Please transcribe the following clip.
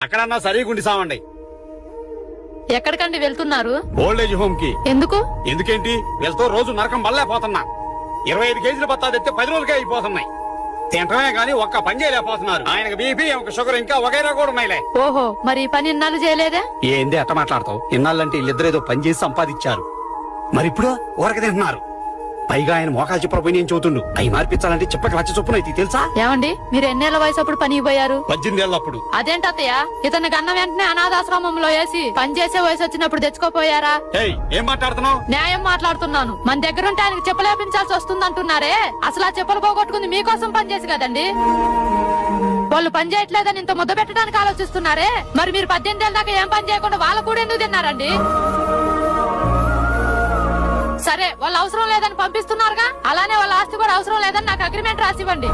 అక్కడన్నా సరిగుండి సావండి ఎక్కడికండి వెళ్తున్నారు? ఓల్డ్ ఏజ్ హోమ్కి. ఎందుకు? ఎందుకేంటి? వెళ్తూ రోజు నరకం వల్లే పోతున్నా. ఇరవై ఐదు కేజీల బత్తా తెస్తే పది రోజులకే అయిపోతున్నాయి. తింటమే గానీ ఒక్క పని చేయలేకపోతున్నారు. ఆయనకు బీపీ ఒక షుగర్ ఇంకా వగైరా కూడా ఉన్నాయిలే. ఓహో మరి ఈ పని ఇన్నాళ్ళు చేయలేదే? ఏంది అట్ట మాట్లాడతావు? ఇన్నాళ్ళంటే వీళ్ళిద్దరు ఏదో పని చేసి సంపాదించారు. మరి ఇప్పుడు ఊరక తింటున్నారు? పైగా ఆయన మోకాలు చెప్పకపోయి నేను చదువుతుండు. అవి మార్పించాలంటే చెప్పక లక్ష చొప్పున అయితే తెలుసా? ఏమండి? మీరు ఎన్నేళ్ళ వయసు అప్పుడు పనికి పోయారు పద్దెనిమిది ఏళ్ళప్పుడు అదేంటత్తయ్య ఇతన్ని గన్న వెంటనే అనాథాశ్రమంలో వేసి పని చేసే వయసు వచ్చినప్పుడు తెచ్చుకోపోయారా? ఏయ్ ఏం మాట్లాడుతున్నావు? న్యాయం మాట్లాడుతున్నాను. మన దగ్గరుంటే ఆయనకి చెప్పలేపించాల్సి వస్తుంది అంటున్నారే అసలు ఆ చెప్పులు పోగొట్టుకుంది మీకోసం పని చేసి కదండి? వాళ్ళు పని చేయట్లేదని ఇంత ముద్ద పెట్టడానికి ఆలోచిస్తున్నారే. మరి మీరు పద్దెనిమిది ఏళ్ళ దాకా ఏం పని చేయకుండా వాళ్ళ కూడా ఎందుకు తిన్నారండి? సరే వాళ్ళు అవసరం లేదని పంపిస్తున్నారుగా? అలానే వాళ్ళ ఆస్తి కూడా అవసరం లేదని నాకు అగ్రిమెంట్ రాసివ్వండి.